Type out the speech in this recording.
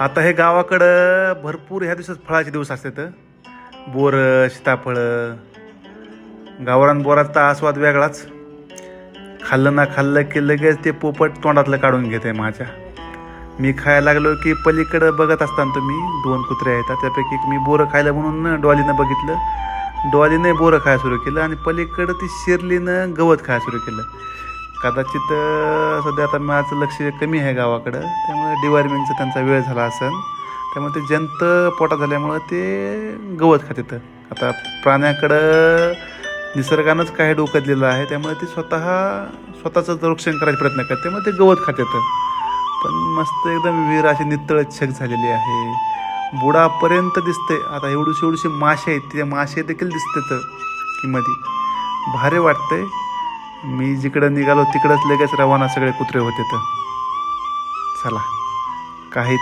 आता हे गावाकडं भरपूर ह्या दिवसात फळाचे दिवस असतात बोर सीताफळं गावरान बोराचा आस्वाद वेगळाच. खाल्लं ना खाल्लं की लगेच ते पोपट तोंडातलं काढून घेते माझ्या. मी खायला लागलो की पलीकडं बघत असताना तुम्ही दोन कुत्रे आहेत त्यापैकी मी बोरं खायला म्हणून डॉलीनं बघितलं. डॉलीने बोरं खायला सुरू केलं आणि पलीकडं ती शिरलीनं गवत खायला सुरू केलं. कदाचित सध्या आता माझं लक्ष कमी आहे गावाकडं. त्यामुळे डिवार्मिंगचा त्यांचा वेळ झाला असेल त्यामुळे ते जंत पोटात झाल्यामुळं ते गवत खातात आता प्राण्याकडं निसर्गानंच काही डोकदलेलं आहे. त्यामुळे ते स्वतः स्वतःचं रक्षण करायचा प्रयत्न करते त्यामुळे ते गवत खातात पण मस्त एकदम विहीर अशी नितळ छक झालेली आहे. बुडापर्यंत दिसते आता एवढीशी एवढीशी मासे आहेत. ते मासे देखील दिसतात की मध्ये भारी वाटतंय. मी जिकडं निघालो तिकडंच लगेच रवाना सगळे कुत्रे होते तर. चला. काही